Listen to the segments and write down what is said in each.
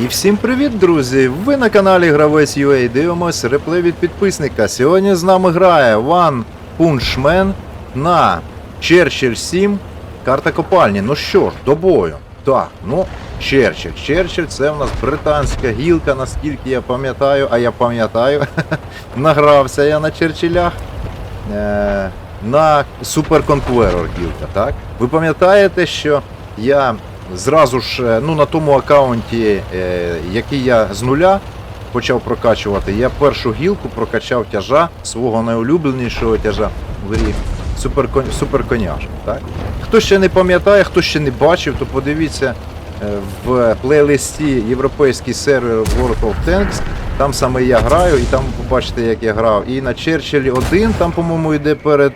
І всім привіт, друзі! Ви на каналі Гравець UA дивимось реплей від підписника. Сьогодні з нами грає One Punch Man на Черчилль 7. Карта копальні. Ну що ж, до бою. Так, ну, Черчилль. Черчилль це в нас британська гілка, наскільки я пам'ятаю, а я пам'ятаю. Награвся я на Черчиллях. Е, на Conqueror гілка, так? Ви пам'ятаєте, що я зразу ж е, ну, на тому аккаунті, е, який я з нуля почав прокачувати, я першу гілку прокачав тяжа свого найулюбленішого тяжа в грі Супер, Супер Так? Хто ще не пам'ятає, хто ще не бачив, то подивіться е, в плейлисті європейський сервер World of Tanks. Там саме я граю, і там побачите, як я грав. І на Черчиллі 1, там, по-моєму, йде перед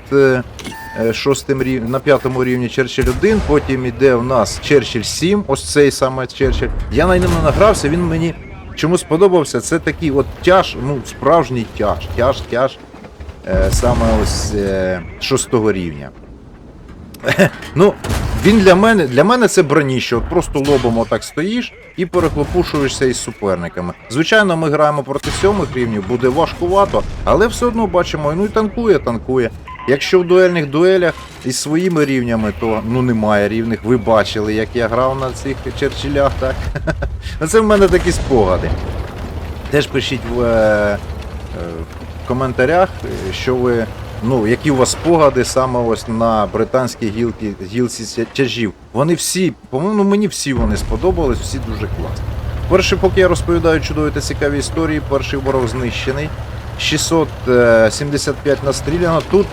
шостим рів... на п'ятому рівні Черчилль 1, потім йде в нас Черчилль 7, ось цей саме Черчилль. Я на ньому награвся, він мені чому сподобався. Це такий от тяж, ну, справжній тяж, тяж, тяж е, саме ось е, шостого рівня. Ну, він для мене, для мене це броніще. От просто лобом отак стоїш і перехлопушуєшся із суперниками. Звичайно, ми граємо проти сьомих рівнів, буде важкувато, але все одно бачимо, ну і танкує, танкує. Якщо в дуельних дуелях із своїми рівнями, то ну немає рівних. Ви бачили, як я грав на цих черчиллях, так? Ну, Це в мене такі спогади. Теж пишіть в, е, е, в коментарях, е, що ви, ну, які у вас спогади саме ось на британській гілці, гілці тяжів. Вони всі, по-моєму, мені всі вони сподобались, всі дуже класні. Перше, поки я розповідаю чудові та цікаві історії, перший ворог знищений. 675 настріляно. Тут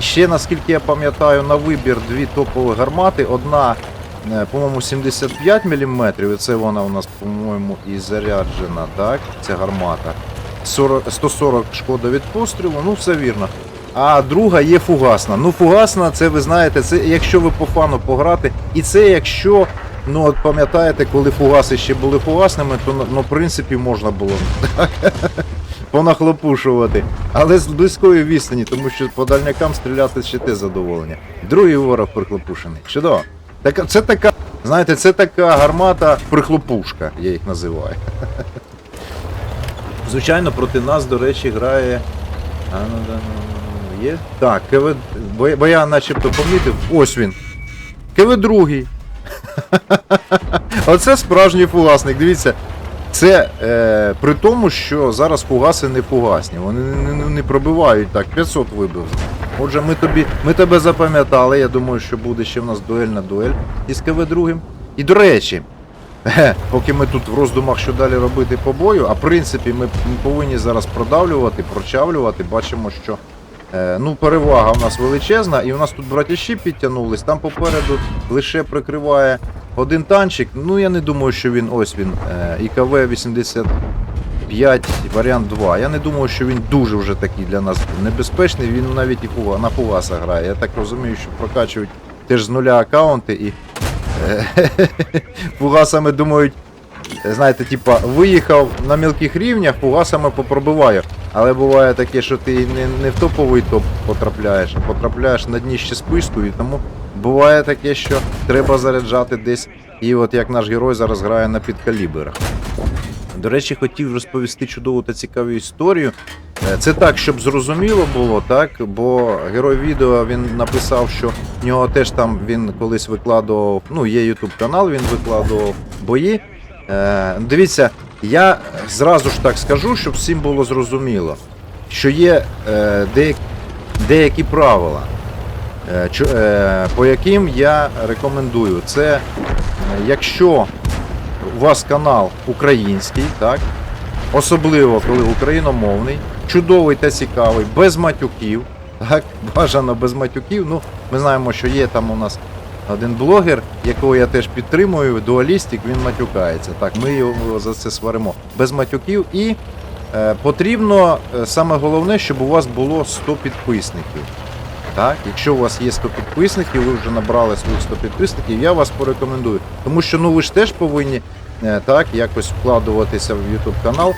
ще, наскільки я пам'ятаю, на вибір дві топові гармати. Одна, е, по-моєму, 75 мм, і це вона у нас, по-моєму, і заряджена, так? Це гармата. 40, 140 шкода від пострілу, ну все вірно. А друга є фугасна. Ну, фугасна, це ви знаєте, це якщо ви по фану пограти, і це якщо. Ну, от пам'ятаєте, коли фугаси ще були фугасними, то ну, в принципі можна було понахлопушувати. Але з близької відстані, тому що по дальнякам стріляти ще те задоволення. Другий ворог прихлопушений. Чудово. Так, це така, знаєте, це така гармата прихлопушка, я їх називаю. Звичайно, проти нас, до речі, грає. А, ну, да, ну, ну, є? Так, КВ. Бо я начебто помітив. Ось він. КВ другий. Оце справжній фугасник. Дивіться, це е, при тому, що зараз фугаси не фугасні. Вони не, не, не пробивають так. 500 вибив. Отже, ми тобі, ми тебе запам'ятали. Я думаю, що буде ще в нас дуельна дуель із КВ другим. І до речі, Ге, Поки ми тут в роздумах, що далі робити по бою, а в принципі ми, повинні зараз продавлювати, прочавлювати. Бачимо, що е, ну, перевага у нас величезна, і у нас тут братяші підтягнулись. Там попереду лише прикриває один танчик. Ну я не думаю, що він ось він. Е, ІКВ 85 варіант 2. Я не думаю, що він дуже вже такий для нас небезпечний. Він навіть і на фугаса грає. Я так розумію, що прокачують теж з нуля аккаунти і. е, Фугасами думають, знаєте, типа, виїхав на мілких рівнях, фугасами попробиваю. Але буває таке, що ти не, не в топовий топ потрапляєш, а потрапляєш на дніще списку, і тому буває таке, що треба заряджати десь. І от як наш герой зараз грає на підкаліберах. До речі, хотів розповісти чудову та цікаву історію. Е, Це так, щоб зрозуміло було, так? Бо герой відео він написав, що в нього теж там він колись викладував, ну, є YouTube канал, він викладував бої. Е, дивіться, я зразу ж так скажу, щоб всім було зрозуміло, що є е, деякі, деякі правила, по яким я рекомендую. Це е, якщо у вас канал український, так? Особливо, коли україномовний, чудовий та цікавий, без матюків. Так, бажано без матюків. Ну, ми знаємо, що є там у нас один блогер, якого я теж підтримую, дуалістик, він матюкається. Так, ми його за це сваримо. Без матюків. І е, потрібно е, саме головне, щоб у вас було 100 підписників. Так, якщо у вас є 100 підписників, ви вже набрали своїх 100 підписників, я вас порекомендую. Тому що ну ви ж теж повинні е, так якось вкладуватися в YouTube канал,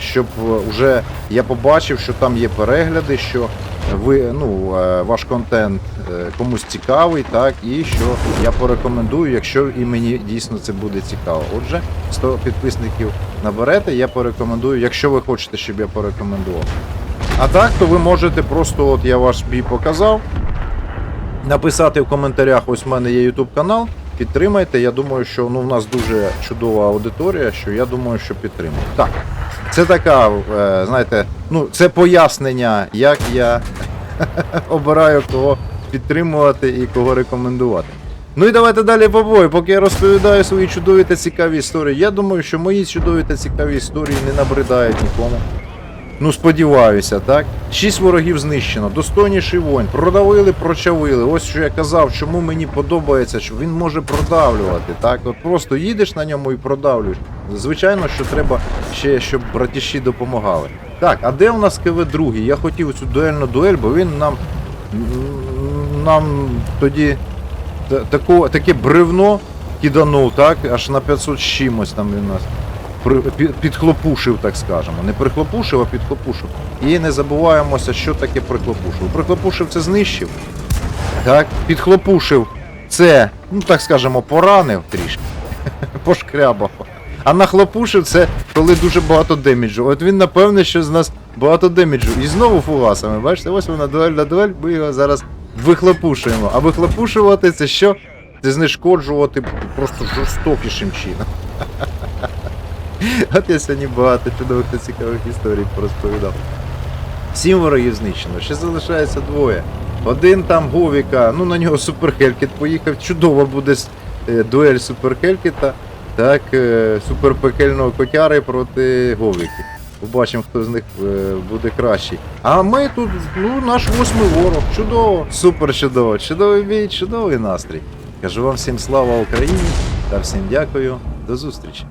щоб е, вже я побачив, що там є перегляди, що ви, ну, е, ваш контент е, комусь цікавий, так, і що я порекомендую, якщо і мені дійсно це буде цікаво. Отже, 100 підписників наберете, я порекомендую, якщо ви хочете, щоб я порекомендував. А так, то ви можете просто, от я ваш бій показав, написати в коментарях, ось в мене є YouTube канал, підтримайте. Я думаю, що ну, в нас дуже чудова аудиторія, що я думаю, що підтримую. Так, це така, е, знаєте, ну, це пояснення, як я обираю кого підтримувати і кого рекомендувати. Ну і давайте далі по бою. Поки я розповідаю свої чудові та цікаві історії. Я думаю, що мої чудові та цікаві історії не набридають нікому. Ну, сподіваюся, так? Шість ворогів знищено, достойніший воїн, продавили, прочавили. Ось що я казав, чому мені подобається, що він може продавлювати. Так, от просто їдеш на ньому і продавлюєш. Звичайно, що треба ще, щоб братіші допомагали. Так, а де у нас КВ-2? Я хотів цю дуельну дуель, бо він нам. нам тоді тако, таке бревно киданув, так? Аж на 500 з чимось там він нас підхлопушив, так скажемо. Не прихлопушив, а підхлопушив. І не забуваємося, що таке прихлопушив. Прихлопушив це знищив. Так, підхлопушив це, ну так скажемо, поранив трішки. Пошкрябав. А нахлопушив це коли дуже багато деміджу. От він напевне, що з нас багато деміджу. І знову фугасами. Бачите, ось вона дуель на дуель, ми його зараз вихлопушуємо. А вихлопушувати це що? Це знешкоджувати просто жорстокішим чином. От я сьогодні багато чудових та цікавих історій порозповідав. Сім ворогів знищено, ще залишається двоє. Один там Говіка, ну на нього Суперхелькіт поїхав. Чудово буде е, дуель Суперхелькіта, так, е, суперпекельного котяри проти Говіки. Побачимо, хто з них е, буде кращий. А ми тут, ну, наш восьмий ворог. Чудово, супер чудово, чудовий бій, чудовий настрій. Кажу вам всім слава Україні та всім дякую. До зустрічі.